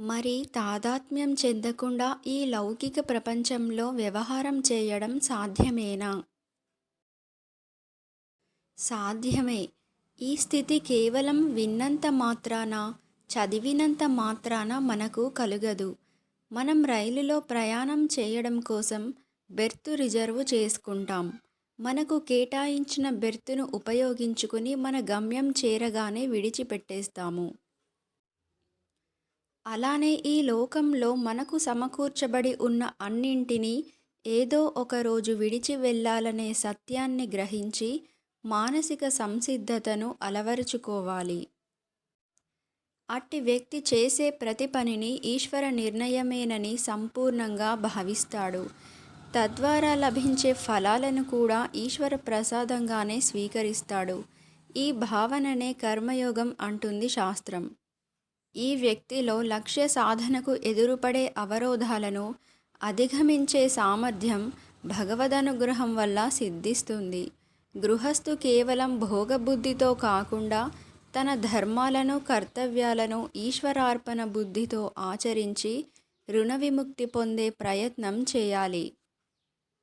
మరి తాదాత్మ్యం చెందకుండా ఈ లౌకిక ప్రపంచంలో వ్యవహారం చేయడం సాధ్యమేనా? సాధ్యమే. ఈ స్థితి కేవలం విన్నంత మాత్రాన, చదివినంత మాత్రాన మనకు కలుగదు. మనం రైలులో ప్రయాణం చేయడం కోసం బెర్తు రిజర్వ్ చేసుకుంటాం. మనకు కేటాయించిన బెర్తును ఉపయోగించుకుని మన గమ్యం చేరగానే విడిచిపెట్టేస్తాము. అలానే ఈ లోకంలో మనకు సమకూర్చబడి ఉన్న అన్నింటినీ ఏదో ఒకరోజు విడిచి వెళ్ళాలనే సత్యాన్ని గ్రహించి మానసిక సంసిద్ధతను అలవరుచుకోవాలి అట్టి వ్యక్తి చేసే ప్రతి పనిని ఈశ్వర నిర్ణయమేనని సంపూర్ణంగా భావిస్తాడు. తద్వారా లభించే ఫలాలను కూడా ఈశ్వర ప్రసాదంగానే స్వీకరిస్తాడు. ఈ భావననే కర్మయోగం అంటుంది శాస్త్రం. ఈ వ్యక్తిలో లక్ష్య సాధనకు ఎదురుపడే అవరోధాలను అధిగమించే సామర్థ్యం భగవదనుగ్రహం వల్ల సిద్ధిస్తుంది. గృహస్థు కేవలం భోగబుద్ధితో కాకుండా తన ధర్మాలను, కర్తవ్యాలను ఈశ్వరార్పణ బుద్ధితో ఆచరించి రుణవిముక్తి పొందే ప్రయత్నం చేయాలి.